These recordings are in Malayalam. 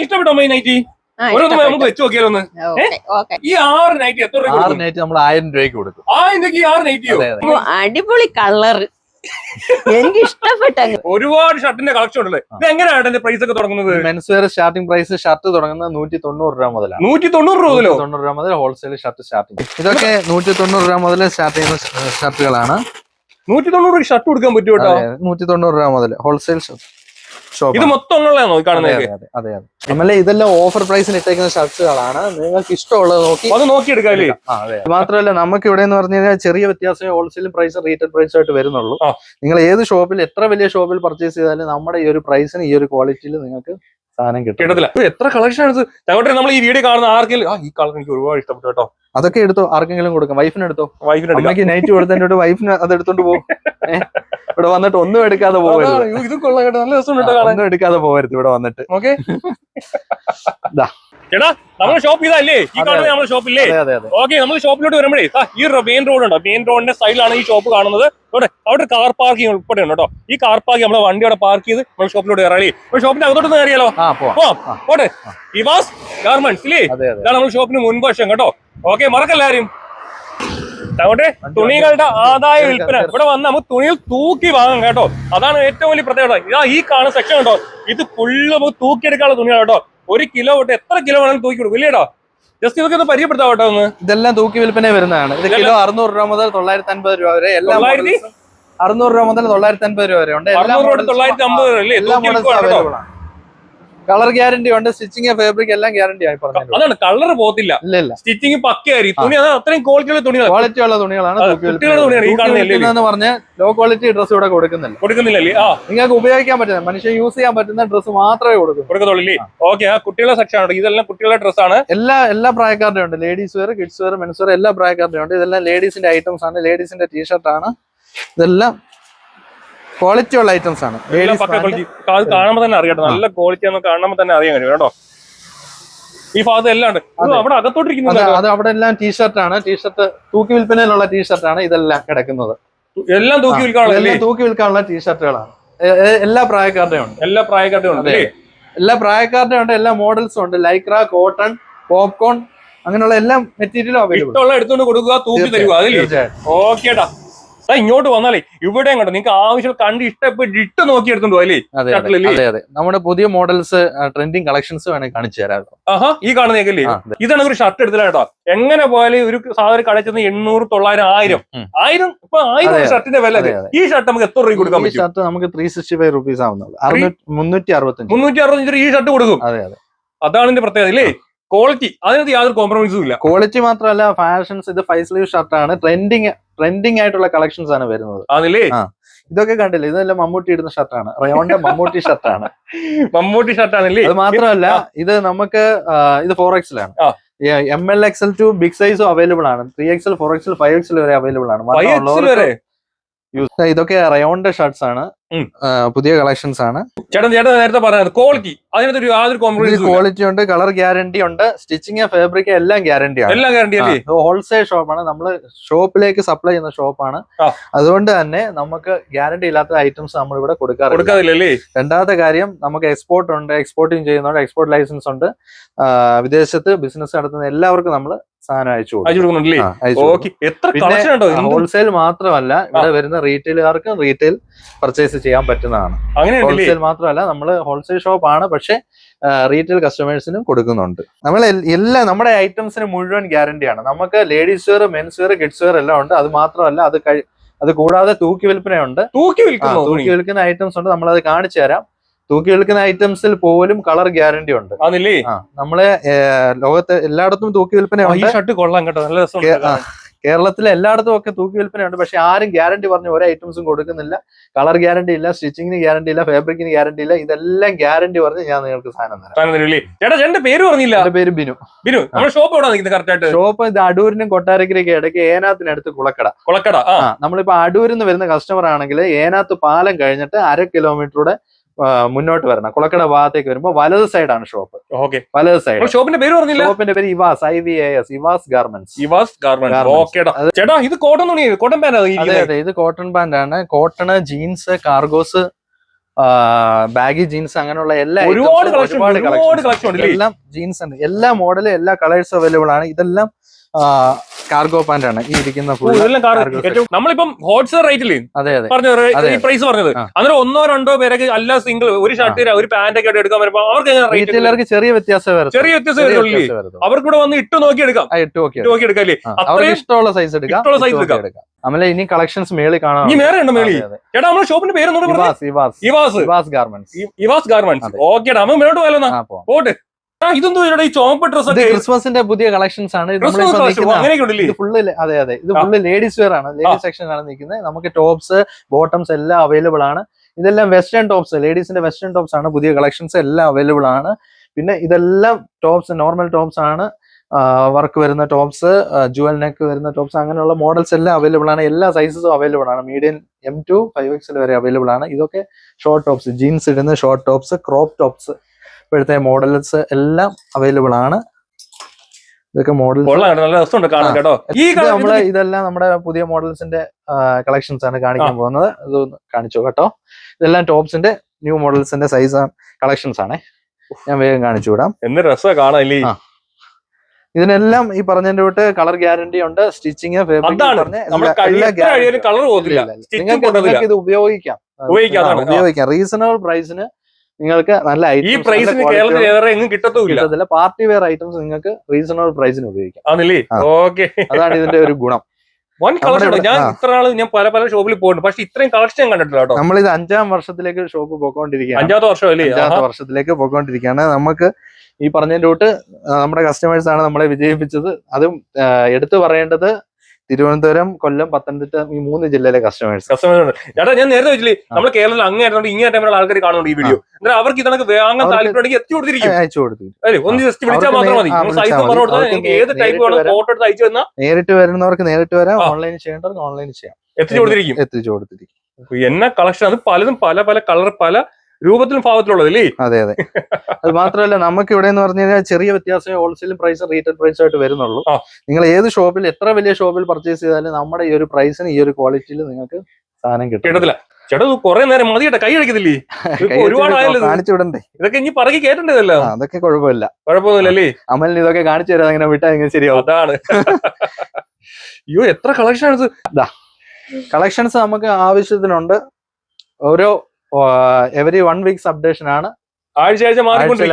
ഇഷ്ടപ്പെട്ടോ അമ്മ ഈ നൈറ്റി നമുക്ക് വെച്ച് നോക്കിയാലോ ഒന്ന് ഓക്കേ, ഓക്കേ. ഈ ആറ് നൈറ്റി എത്ര ആറ് നൈറ്റ് നമ്മൾ ആയിരം രൂപയ്ക്ക് കൊടുക്കും. ആറ് നൈറ്റിയോ അടിപൊളി കളർ എനിക്ക് ഇഷ്ടപ്പെട്ട ഒരുപാട് ഷർട്ടിന്റെ കളക്ഷൻ ഉണ്ടല്ലേ? ഇത് എങ്ങനെയാണ് എന്റെ പ്രൈസ് ഒക്കെ തുടങ്ങുന്നത്? Men's wear starting price shirt തുടങ്ങുന്നത് നൂറ്റി തൊണ്ണൂറ് രൂപ മുതലാണ്. നൂറ്റി തൊണ്ണൂറ് രൂപ മുതലോ? തൊണ്ണൂറ് രൂപ മുതൽ ഹോൾസെയിൽ ഷർട്ട് സ്റ്റാർട്ടിംഗ് ഇതൊക്കെ നൂറ്റി തൊണ്ണൂറ് രൂപ മുതൽ സ്റ്റാർട്ട് ചെയ്യുന്ന ഷർട്ടുകളാണ്. നൂറ്റി തൊണ്ണൂറ് ഷർട്ട് കൊടുക്കാൻ പറ്റുമോ നൂറ്റി തൊണ്ണൂറ് രൂപ മുതൽ ഹോൾസെയിൽ ഷോപ്പ് ഇത് മൊത്തം ഉള്ളതാണോ കാണുന്നത് നമ്മളെ ഇതെല്ലാം ഓഫർ പ്രൈസിന് ഇട്ടേക്കുന്ന ഷർട്ടുകളാണ് നിങ്ങൾക്ക് ഇഷ്ടമുള്ളത് നോക്കി അത് നോക്കി എടുക്കാല്ലേ ആ, അതെ. ഇത് മാത്രമല്ല നമുക്ക് ഇവിടെ എന്ന് പറഞ്ഞു കഴിഞ്ഞാൽ ചെറിയ വ്യത്യാസമേ ഹോൾസെയിൽ പ്രൈസ് റീറ്റെയിൽ പ്രൈസ് ആയിട്ട് വരുന്നുള്ളൂ. നിങ്ങൾ ഏത് ഷോപ്പിൽ എത്ര വലിയ ഷോപ്പിൽ പർച്ചേസ് ചെയ്താലും നമ്മുടെ ഈ ഒരു പ്രൈസിന് ഈ ഒരു ക്വാളിറ്റിയിൽ നിങ്ങൾക്ക് സാധനം കിട്ടും. കേട്ടത്തില്ല. എത്ര കളക്ഷൻ എടുത്ത് ഞങ്ങളുടെ നമ്മൾ ഈ വീഡിയോ കാണുന്ന ആർക്കെങ്കിലും ആ ഈ കളർ എനിക്ക് ഒരുപാട് ഇഷ്ടപ്പെട്ടു കേട്ടോ. അതൊക്കെ എടുത്തോ? ആർക്കെങ്കിലും കൊടുക്കാം. വൈഫിന് എടുത്തോ? വൈഫിന് നൈറ്റ് കൊടുത്തതിന്റെ വൈഫിന് അത് എടുത്തോണ്ട് പോകും ഇവിടെ വന്നിട്ട് ഒന്നും എടുക്കാതെ പോകരുത്. ഇത് കൊള്ളാം കേട്ടോ. നല്ല രസം കേട്ടോ ഒന്നും എടുക്കാതെ പോകരുത് ഇവിടെ വന്നിട്ട്. ഓക്കെ. ദാ. ചേട്ടാ നമ്മുടെ ഷോപ്പ് ഇതല്ലേ? ഈ കാണുന്ന കാണുന്നത്. നമ്മുടെ ഷോപ്പില്ലേ അതെ അതെ അതെ. ഓക്കെ നമ്മൾ ഷോപ്പിലോട്ട് വരുമ്പോഴേ ആ, ഈ മെയിൻ റോഡ് ഉണ്ടോ? മെയിൻ റോഡിന്റെ സൈഡിലാണ് ഈ ഷോപ്പ് കാണുന്നത്. അവിടെ അവിടെ കാർ പാർക്കിംഗ് ഉൾപ്പെടെ ഉണ്ട് കേട്ടോ. ഈ കാർ പാർക്കിംഗ് നമ്മുടെ വണ്ടി അവിടെ പാർക്ക് ചെയ്ത് നമ്മൾ ഷോപ്പിലോട്ട് കയറാളി ഷോപ്പിന്റെ അകത്തോട്ട് കയറിയാലോ? ഓട്ടെ ഇവാസ് ഗാർമെന്റ്സ് ഇല്ലേ? അതെ അതെ. ഇതാണ് നമ്മൾ ഷോപ്പിന് മുൻവശം കേട്ടോ. ഓക്കെ മറക്കല്ലാരും അതുകൊണ്ട് തുണികളുടെ ആദായ വിൽപ്പന. ഇവിടെ വന്ന് നമുക്ക് തുണികൾ തൂക്കി വാങ്ങാം കേട്ടോ. അതാണ് ഏറ്റവും വലിയ പ്രത്യേകത. ഇതാ ഈ കാണുന്ന സെക്ഷൻ കേട്ടോ ഇത് ഫുള്ള് നമുക്ക് തൂക്കിയെടുക്കാനുള്ള തുണികൾ കേട്ടോ. ഒരു കിലോ തൊട്ട് എത്ര കിലോ വേണമെങ്കിലും തൂക്കി കൊടുക്കും. ഇല്ലേട്ടോ ജസ്റ്റ് ഇതൊക്കെ ഒന്ന് പരിചയപ്പെടുത്താം കേട്ടോ ഒന്ന്? ഇതെല്ലാം തൂക്കി വിൽപ്പന വരുന്നതാണ്. ഇത് കിലോ അറുന്നൂറ് രൂപ മുതൽ തൊള്ളായിരത്തി അൻപത് രൂപ വരെ എല്ലാം അറുന്നൂറ് രൂപ മുതൽ തൊള്ളായിരത്തി അൻപത് രൂപ വരെ ഉണ്ട്. എല്ലാ തൊള്ളായിരത്തി അമ്പത് മോഡൽസും അവൈലബിൾ ആണ്. കളർ ഗ്യാരണ്ടി ഉണ്ട് സ്റ്റിച്ചിങ് ഫാബ്രിക് എല്ലാം ഗ്യാരണ്ടി ആയി പറഞ്ഞു അതാണ് കളർ പോകത്തില്ല. സ്റ്റിച്ചിങ് പക്കയായിരിക്കും തുണി അതാണ് അത്രയും ക്വാളിറ്റിയുള്ള ക്വാളിറ്റി ഉള്ള തുണികളാണ് തുണിയാണ് പറഞ്ഞ് ലോ ക്വാളിറ്റി ഡ്രസ് ഇവിടെ കൊടുക്കുന്നില്ല. കൊടുക്കുന്നില്ലല്ലേ ആ. നിങ്ങൾക്ക് ഉപയോഗിക്കാൻ പറ്റുന്ന മനുഷ്യൻ യൂസ് ചെയ്യാൻ പറ്റുന്ന ഡ്രസ് മാത്രമേ കൊടുക്കൂ. കൊടുക്കത്തുള്ളൂ ഓക്കെ ആ. കുട്ടികളുടെ സെക്ഷൻ ആണ്. ഇതെല്ലാം കുട്ടികളുടെ ആണ്. എല്ലാ എല്ലാ പ്രായക്കാരുടെയും ഉണ്ട്. Ladies wear kids wear men's wear എല്ലാ പ്രായക്കാരുടെയും ഉണ്ട്. ഇതെല്ലാം ലേഡീസിന്റെ ഐറ്റംസ് ആണ്. ലേഡീസിന്റെ ടീഷർട്ട് ആണ്. ഇതെല്ലാം ക്വാളിറ്റി ഉള്ള ഐറ്റംസ് ആണ്. അത് കാണുമ്പോൾ തന്നെ അറിയാം നല്ല ക്വാളിറ്റി എന്ന് കാണുമ്പോൾ തന്നെ അറിയാൻ കഴിയും കേട്ടോ. ഈ ഭാഗത്ത് എല്ലാം. അവിടെ അകത്തോട്ടിരിക്കുന്നത് അത് അവിടെ എല്ലാം ടീഷർട്ട് ആണ്. ടീഷർട്ട് തൂക്കി വിൽപ്പനയിലുള്ള ടീഷർട്ട് ആണ് ഇതെല്ലാം കിടക്കുന്നത്. എല്ലാം തൂക്കി വിൽക്കാനുള്ള തൂക്കി വിൽക്കാനുള്ള ടീഷർട്ടുകളാണ് എല്ലാ പ്രായക്കാരുടെയും ഉണ്ട്. എല്ലാ പ്രായക്കാരുടെയും ഉണ്ട് എല്ലാ പ്രായക്കാരുടെയും ഉണ്ട് എല്ലാ മോഡൽസും ഉണ്ട്. ലൈക്ര കോട്ടൺ പോപ്കോൺ അങ്ങനെയുള്ള എല്ലാ മെറ്റീരിയലും അവൈലബിൾ എടുത്തുകൊണ്ട് കൊടുക്കുക തൂക്കി തരുക ഓക്കേടാ ദാ ഇങ്ങോട്ട് വന്നാലേ ഇവിടെ കണ്ടോ നിങ്ങൾക്ക് ആവശ്യം കണ്ട് ഇഷ്ടപ്പെട്ട് ഇട്ട് നോക്കി എടുത്തോണ്ട് അല്ലേ? അതെ അതെ നമ്മുടെ പുതിയ മോഡൽസ് ട്രെൻഡിങ് കളക്ഷൻസ് വേണമെങ്കിൽ കാണിച്ചു തരാം ആഹാ ഈ കാണുന്നേക്കല്ലേ ഇതാണ് ഒരു ഷർട്ട് എടുത്തില്ല കേട്ടോ. എങ്ങനെ പോയാലും ഒരു സാധനം കളിച്ചത് എണ്ണൂറ് തൊള്ളായിരം ആയിരം. ആയിരം ഇപ്പൊ ആയിരം ഷർട്ടിന്റെ വില. ഈ ഷർട്ട് നമുക്ക് എത്ര രൂപ കൊടുക്കാൻ പറ്റും? ഷർട്ട് നമുക്ക് ത്രീ സിക്സ്റ്റി ഫൈവ് റുപ്പീസ് ആവുന്നുള്ളൂ മുന്നൂറ്റി അറുപത്തഞ്ച് മുന്നൂറ്റി അറുപത്തഞ്ച് രൂപ ഈ ഷർട്ട് കൊടുക്കും. അതെ അതെ. അതാണ് ഇതിന്റെ പ്രത്യേകത അല്ലേ? ക്വാളിറ്റി അതിനകത്ത് യാതൊരു കോംപ്രമൈസും ഇല്ല. ക്വാളിറ്റി മാത്രമല്ല ഫാഷൻസ് ഇത് ഫൈവ് സ്ലീവ് ഷർട്ടാണ് ട്രെൻഡിങ് ട്രെൻഡിങ് ആയിട്ടുള്ള കളക്ഷൻസ് ആണ് വരുന്നത്. ഇതൊക്കെ കണ്ടില്ലേ? ഇതെല്ലാം മമ്മൂട്ടി ഇടുന്ന ഷർട്ടാണ് റയോണിന്റെ മമ്മൂട്ടി ഷർട്ടാണ് മമ്മൂട്ടി ഷർട്ടാണല്ലേ അത് മാത്രമല്ല ഇത് നമുക്ക് ഇത് four എക്സിലാണ്. M L XL to big സൈസും അവൈലബിൾ ആണ്. Three XL four XL five XL വരെ അവൈലബിൾ ആണ്. യൂസ് ഇതൊക്കെ റയോണിന്റെ ഷർട്ട്സ് ആണ്. പുതിയ കളക്ഷൻസ് ആണ്. ചേട്ടൻ ചേട്ടൻ നേരത്തെ പറഞ്ഞത് ക്വാളിറ്റി അതിനകത്ത് ഒരു യാതൊരു കോംപ്രമൈസ് ക്വാളിറ്റി ഉണ്ട് കളർ ഗ്യാരണ്ടി ഉണ്ട് സ്റ്റിച്ചിങ് ഫാബ്രിക് എല്ലാം ഗ്യാരണ്ടി ആണ്. എല്ലാം ഗ്യാരണ്ടി അല്ലേ? ഹോൾസെയിൽ ഷോപ്പാണ് നമ്മൾ ഷോപ്പിലേക്ക് സപ്ലൈ ചെയ്യുന്ന ഷോപ്പാണ് ആണ്. അതുകൊണ്ട് തന്നെ നമുക്ക് ഗ്യാരണ്ടി ഇല്ലാത്ത ഐറ്റംസ് നമ്മൾ ഇവിടെ കൊടുക്കാറില്ല. രണ്ടാമത്തെ കാര്യം നമുക്ക് എക്സ്പോർട്ട് ഉണ്ട് എക്സ്പോർട്ടിങ് ചെയ്യുന്നുണ്ട് എക്സ്പോർട്ട് ലൈസൻസ് ഉണ്ട്. വിദേശത്ത് ബിസിനസ് നടത്തുന്ന എല്ലാവർക്കും നമ്മൾ സാധനം അയച്ചു കൊടുക്കും. കൊടുക്കുന്നുണ്ടല്ലേ? ഹോൾസെയിൽ മാത്രമല്ല ഇവിടെ വരുന്ന റീറ്റെയിലുകാർക്ക് റീറ്റെയിൽ പർച്ചേസ് ചെയ്യാൻ പറ്റുന്നതാണ്. ഹോൾസെയിൽ മാത്രമല്ല നമ്മൾ ഹോൾസെയിൽ ഷോപ്പ് ആണ് പക്ഷെ റീറ്റെയിൽ കസ്റ്റമേഴ്സിനും കൊടുക്കുന്നുണ്ട്. നമ്മൾ എല്ലാ നമ്മുടെ ഐറ്റംസിന് മുഴുവൻ ഗ്യാരണ്ടിയാണ് നമുക്ക് ladies wear men's wear kids wear എല്ലാം ഉണ്ട്. അത് മാത്രമല്ല അത് അത് കൂടാതെ തൂക്കി വിൽപ്പനയുണ്ട്. തൂക്കി വിൽക്കുന്ന ഐറ്റംസ് ഉണ്ട്. നമ്മൾ അത് കാണിച്ചു തരാം. തൂക്കി വിൽക്കുന്ന ഐറ്റംസിൽ പോലും കളർ ഗ്യാരണ്ടി ഉണ്ട്. നമ്മളെ ലോകത്തെ എല്ലായിടത്തും തൂക്കി വിൽപ്പന ഷർട്ട് കൊള്ളാം കേട്ടോ നല്ല രസം കേരളത്തിലെ എല്ലായിടത്തും ഒക്കെ തൂക്കി വിൽപ്പനയുണ്ട് പക്ഷെ ആരും ഗ്യാരണ്ടി പറഞ്ഞ ഒരു ഐറ്റംസും കൊടുക്കുന്നില്ല. കളർ ഗ്യാരണ്ടി ഇല്ല സ്റ്റിച്ചിങ്ങിന് ഗ്യാരണ്ടി ഇല്ല ഫാബ്രിക്കിന് ഗ്യാരണ്ടി ഇല്ല. ഇതെല്ലാം ഗ്യാരണ്ടി പറഞ്ഞ് ഞാൻ നിങ്ങൾക്ക് സാധനം തരാം. ചേട്ടന്റെ പേര് പറഞ്ഞില്ല. എന്റെ പേര് ബിനു. ബിനു ഷോപ്പ് എവിടെ നിൽക്കുന്നത് കറക്റ്റ് ആയിട്ട്? ഷോപ്പ് ഇത് അടൂരിനും കൊട്ടാരക്കരയ്ക്ക് ഇടയ്ക്ക് ഏനാത്തിനടുത്ത് കുളക്കട. കുളക്കട നമ്മളിപ്പോ അടൂരിൽ നിന്ന് വരുന്ന കസ്റ്റമർ ആണെങ്കിൽ ഏനാത്ത് പാലം കഴിഞ്ഞിട്ട് അര കിലോമീറ്ററുടെ മുന്നോട്ട് വരണം. കുളക്കട ഭാഗത്തേക്ക് വരുമ്പോൾ വലത് സൈഡാണ് ഷോപ്പ്. ഓക്കെ. വലത് സൈഡ്. ഷോപ്പിന്റെ പേര് പറഞ്ഞില്ല? ഷോപ്പിന്റെ പേര് Ivas I V A S Ivas garments. Ivas garment ഓക്കേടാ. ചേട്ടാ ഇത് കോട്ടൺ തുണി കോട്ടൺ പാന്റ് ഇത് കോട്ടൺ പാന്റ് ആണ് cotton jeans cargos baggy jeans അങ്ങനെയുള്ള എല്ലാ ഒരുപാട് കളക്ഷൻ എല്ലാം ജീൻസ് ഉണ്ട് എല്ലാ മോഡലും എല്ലാ കളേഴ്സും അവൈലബിൾ ആണ്. ഇതെല്ലാം കാർഗോ പാന്റ് ആണ്. ഈ ഇരിക്കുന്ന നമ്മളിപ്പം ഹോൾസെയിൽ റേറ്റിൽ അതെ അതെ. പറഞ്ഞു അതെ. ഈ പ്രൈസ് പറഞ്ഞത്. അന്നേരം ഒന്നോ രണ്ടോ പേരൊക്കെ അല്ല സിംഗിൾ ഒരു ഷർട്ട് ഒരു പാന്റ് ഒക്കെ എടുക്കാൻ വരുമ്പോ അവർക്ക് എങ്ങനെ റേറ്റ് റീറ്റെയിലർക്ക് ചെറിയ വ്യത്യാസം വരും ചെറിയ വ്യത്യാസം വരുള്ളൂ അവർക്ക് കൂടെ വന്ന് ഇട്ട് നോക്കി എടുക്കാം. ഇട്ട് നോക്കി എടുക്കാം. അല്ലേ? അവർക്ക് ഇഷ്ടമുള്ള സൈസ് എടുക്കാം. ഇഷ്ടമുള്ള സൈസ് എടുക്കാം. നമ്മളെ ഇനി കളക്ഷൻസ് മേളിൽ കാണാം. ഇനി വേറെ ഉണ്ട് മേളി ചേട്ടാ നമ്മുടെ ഷോപ്പിന്റെ പേര് Ivas Ivas. Ivas. Garments Ivas garments. Okay മേലോട്ട് പോയാലോ? പോട്ടെ. ഇതൊന്നും ഇവിടെ ഈ ചോമ്പ് ഡ്രസ് ക്രിസ്മസിന്റെ പുതിയ കളക്ഷൻസ് ആണ്. ഫുള്ള് അതെ അതെ. ഇത്. ഫുള്ള് ലേഡീസ് വെയർ ആണ്. ലേഡീസ് സെക്ഷൻ ആണ് നിൽക്കുന്നത്. നമുക്ക് ടോപ്സ് ബോട്ടംസ് എല്ലാം അവൈലബിൾ ആണ്. ഇതെല്ലാം വെസ്റ്റേൺ ടോപ്സ് ലേഡീസിന്റെ വെസ്റ്റേൺ ടോപ്സ് ആണ്. പുതിയ കളക്ഷൻസ് എല്ലാം അവൈലബിൾ ആണ്. പിന്നെ ഇതെല്ലാം ടോപ്സ് നോർമൽ ടോപ്സ് ആണ്. വർക്ക് വരുന്ന ടോപ്സ് ജുവൽ നെക്ക് വരുന്ന ടോപ്സ് അങ്ങനെയുള്ള മോഡൽസ് എല്ലാം അവൈലബിൾ ആണ്. എല്ലാ സൈസസും അവൈലബിൾ ആണ്. മീഡിയം എം ടു ഫൈവ് എക്സിൽ വരെ അവൈലബിൾ ആണ്. ഇതൊക്കെ ഷോർട്ട് ടോപ്സ് ജീൻസ് ഇടുന്ന ഷോർട്ട് ടോപ്സ് ക്രോപ്പ് ടോപ്സ് ഇപ്പോഴത്തെ മോഡൽസ് എല്ലാം അവൈലബിൾ ആണ്. ഇതൊക്കെ മോഡൽ നല്ല രസമുണ്ട് കാണാൻ കേട്ടോ. ഈ നമ്മൾ ഇതെല്ലാം നമ്മുടെ പുതിയ മോഡൽസിന്റെ കളക്ഷൻസ് ആണ് കാണിക്കാൻ പോകുന്നത്. ഇത് കാണിച്ചു കേട്ടോ. ഇതെല്ലാം ടോപ്സിന്റെ ന്യൂ മോഡൽസിന്റെ സൈസ് കളക്ഷൻസ് ആണ് ഞാൻ വേഗം കാണിച്ചു വിടാം. എന്ത് ഇല്ലേ? ഇതിനെല്ലാം ഈ പറഞ്ഞതിന്റെ തൊട്ട് കളർ ഗ്യാരണ്ടി ഉണ്ട് സ്റ്റിച്ചിങ് നിങ്ങൾക്ക് ഇത് ഉപയോഗിക്കാം. ഉപയോഗിക്കാം റീസണബിൾ പ്രൈസിന് നിങ്ങൾക്ക് നല്ല ഈ പ്രൈസിന് കേരളത്തിൽ വേറെ എങ്ങും കിട്ടത്തില്ല. പാർട്ടി വെയർ ഐറ്റംസ് നിങ്ങൾക്ക് റീസണബിൾ പ്രൈസിന് ഉപയോഗിക്കാം. ആണല്ലേ? ആ. ഓക്കെ. അതാണ് ഇതിന്റെ ഒരു ഗുണം. വൺ കളക്ഷൻ ഞാൻ. ഇത്ര ഞാൻ പല പല ഷോപ്പിൽ പോയിട്ടുണ്ട്. പക്ഷെ ഇത്രയും കളക്ഷൻ ഞാൻ കണ്ടിട്ടില്ല കേട്ടോ. നമ്മളിത് അഞ്ചാം വർഷത്തിലേക്ക് ഷോപ്പ് പോയിക്കൊണ്ടിരിക്കുകയാണ്. അഞ്ചാമത്തെ വർഷം അല്ലേ? അഞ്ചാമത്തെ വർഷത്തിലേക്ക് പോയിക്കൊണ്ടിരിക്കുകയാണ്. നമുക്ക് ഈ പറഞ്ഞതിന്റെ തൊട്ട് നമ്മുടെ കസ്റ്റമേഴ്സ് ആണ് നമ്മളെ വിജയിപ്പിച്ചത്. അതും എടുത്തു പറയേണ്ടത് തിരുവനന്തപുരം കൊല്ലം പത്തനംതിട്ട ഈ മൂന്ന് ജില്ലയിലെ കസ്റ്റമേഴ്സ് കസ്റ്റമേഴ്സ് ചേട്ടാ ഞാൻ നേരത്തെ വെച്ചില്ലേ നമ്മൾ കേരളത്തിൽ അങ്ങേറ്റം ഇങ്ങനെ ടൈമിലുള്ള ആൾക്കാർ കാണുന്നുണ്ട് ഈ വീഡിയോ എന്നാൽ അവർക്ക് ഇതൊക്കെ വാങ്ങാൻ താല്പര്യം താല്പര്യമുണ്ടെങ്കിൽ എത്തി കൊടുത്തിരിക്കും. അയച്ചു കൊടുത്തിരിക്കും. ഒന്ന് ജസ്റ്റ് വിളിച്ചാൽ മാത്രം മതി. സൈസ് പറഞ്ഞു കൊടുത്താൽ നിങ്ങൾക്ക് ഏത് ടൈപ്പ് നേരിട്ട് വേണം ഫോട്ടോ എടുത്ത് അയച്ചു തന്നാൽ നേരിട്ട് വരുന്നവർക്ക് നേരിട്ട് വരാം ഓൺലൈൻ ചെയ്യേണ്ടവർക്ക് ഓൺലൈൻ ചെയ്യാം. എത്തിച്ചു കൊടുത്തിരിക്കും. എത്തിച്ചു കൊടുത്തിരിക്കും. എന്നാ കളക്ഷൻ അത് പലതും പല പല കളർ പല രൂപത്തിലും ഭാവത്തിലുള്ളത് അല്ലേ അതെ അതെ. അത് മാത്രമല്ല നമുക്ക് ഇവിടെ എന്ന് പറഞ്ഞു കഴിഞ്ഞാൽ ചെറിയ വ്യത്യാസമേ ഹോൾസെയിൽ പ്രൈസ് റീറ്റെയിൽ പ്രൈസ് ആയിട്ട് വരുന്നുള്ളൂ. നിങ്ങൾ ഏത് ഷോപ്പിൽ എത്ര വലിയ ഷോപ്പിൽ പർച്ചേസ് ചെയ്താലും നമ്മുടെ ഈ ഒരു പ്രൈസിന് ഈ ഒരു ക്വാളിറ്റിയിൽ നിങ്ങൾക്ക് സാധനം കിട്ടും. കേട്ടത്തില്ല. ചേട്ടാ കുറെ നേരം മതി കേട്ടോ കൈ അടിക്കത്തില്ലേ ഒരുപാട്. കാണിച്ചു വിടണ്ടേ? ഇതൊക്കെ ഇനി പറക്കി കേട്ടിട്ടതല്ലോ അതൊക്കെ കുഴപ്പമില്ല. കുഴപ്പമൊന്നുമില്ലല്ലേ അമലിന് ഇതൊക്കെ കാണിച്ചു തരാം അങ്ങനെ വിട്ടാ ഇങ്ങനെ ശരിയാവും. അതാണ്. അയ്യോ എത്ര കളക്ഷൻസ് കളക്ഷൻസ് നമുക്ക് ആവശ്യത്തിനുണ്ട്. ഓരോ എവറി വൺ വീക്സ് അപ്ഡേഷൻ ആണ് ആഴ്ചയാഴ്ച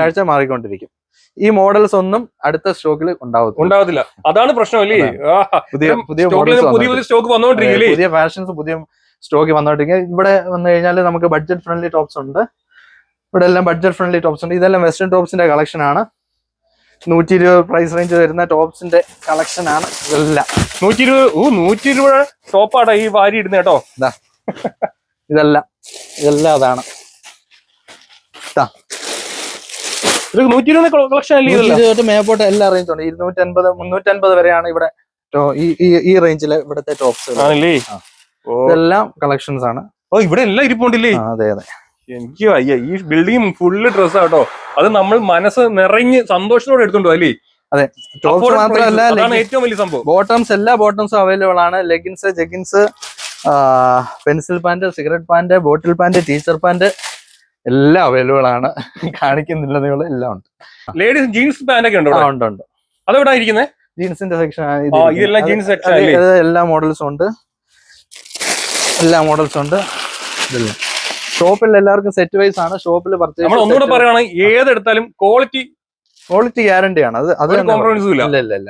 ആഴ്ച മാറിക്കൊണ്ടിരിക്കും. ഈ മോഡൽസ് ഒന്നും അടുത്ത സ്റ്റോക്കിൽ ഉണ്ടാവത്തില്ല. ഉണ്ടാവത്തില്ല. അതാണ് പ്രശ്നം അല്ലേ? പുതിയ പുതിയ പുതിയ പുതിയ സ്റ്റോക്ക് വന്നോണ്ടിരിക്കും പുതിയ ഫാഷൻസ് പുതിയ സ്റ്റോക്ക് വന്നോണ്ടിരിക്കും ഇവിടെ വന്നു കഴിഞ്ഞാൽ നമുക്ക് ബഡ്ജറ്റ് ഫ്രണ്ട്ലി ടോപ്സ് ഉണ്ട്. ഇവിടെ എല്ലാം ബഡ്ജറ്റ് ഫ്രണ്ട്ലി ടോപ്സ് ഉണ്ട്. ഇതെല്ലാം വെസ്റ്റേൺ ടോപ്സിന്റെ കളക്ഷൻ ആണ്. നൂറ്റി ഇരുപത് പ്രൈസ് റേഞ്ച് വരുന്ന ടോപ്സിന്റെ കളക്ഷൻ ആണ് ഇതെല്ലാം. നൂറ്റി ഇരുപത് ഓ നൂറ്റി ഇരുപത് ടോപ്പാടാ ഈ വാരി ഇടുന്ന കേട്ടോ ഇതെല്ലാം. ഇതെല്ലാം അതാണ്. നൂറ്റി ഇരുപത് കളക്ഷൻ ഇരുപത് മേപ്പോട്ട് എല്ലാ റേഞ്ചും ഉണ്ട്. ഇരുന്നൂറ്റി അൻപത് മുന്നൂറ്റി അൻപത് വരെയാണ് ഇവിടെ ഈ റേഞ്ചിലെ ഇവിടുത്തെ ടോപ്സ് ആണല്ലേ? ഇതെല്ലാം കളക്ഷൻസ് ആണ്. ഓ ഇവിടെ എല്ലാം ഇരിപ്പുണ്ടല്ലേ? അതെ അതെ. എനിക്ക് അയ്യ ഈ ബിൽഡിംഗ് ഫുള്ള് ഡ്രസ് ആട്ടോ അത് നമ്മൾ മനസ്സ് നിറഞ്ഞ് സന്തോഷത്തോടെ എടുത്തോണ്ടോ അല്ലേ? ടോപ്സ് മാത്രമല്ല ഏറ്റവും വലിയ സംഭവം. ബോട്ടംസ് എല്ലാ ബോട്ടംസും അവൈലബിൾ ആണ്. Leggings jeggings pencil pant cigarette pant bottle pant teacher pant എല്ലാം അവൈലബിൾ ആണ്. കാണിക്കുന്നില്ല നിങ്ങൾ എല്ലാം ഉണ്ട്. ലേഡീസ് ജീൻസ് പാന്റ് ഒക്കെ ഉണ്ടോ ഉണ്ട് ഉണ്ട്. അതെവിടെ ഇരിക്കുന്നത് ജീൻസിന്റെ സെക്ഷൻ ഇതെല്ലാം ജീൻസ് സെക്ഷൻ? എല്ലാ മോഡൽസും ഉണ്ട്. എല്ലാ മോഡൽസും ഉണ്ട്. ഇതെല്ലാം. ഷോപ്പിൽ എല്ലാവർക്കും സെറ്റ് വൈസ് ആണ്. ഷോപ്പിൽ നമ്മൾ ഒന്നുകൂടെ പർച്ചേസ് പറയുകയാണെങ്കിൽ ഏതെടുത്താലും ക്വാളിറ്റി ക്വാളിറ്റി ഗ്യാരണ്ടി ആണ്. അത് അത് കോംപ്രമൈസും ഇല്ല ഇല്ല ഇല്ല.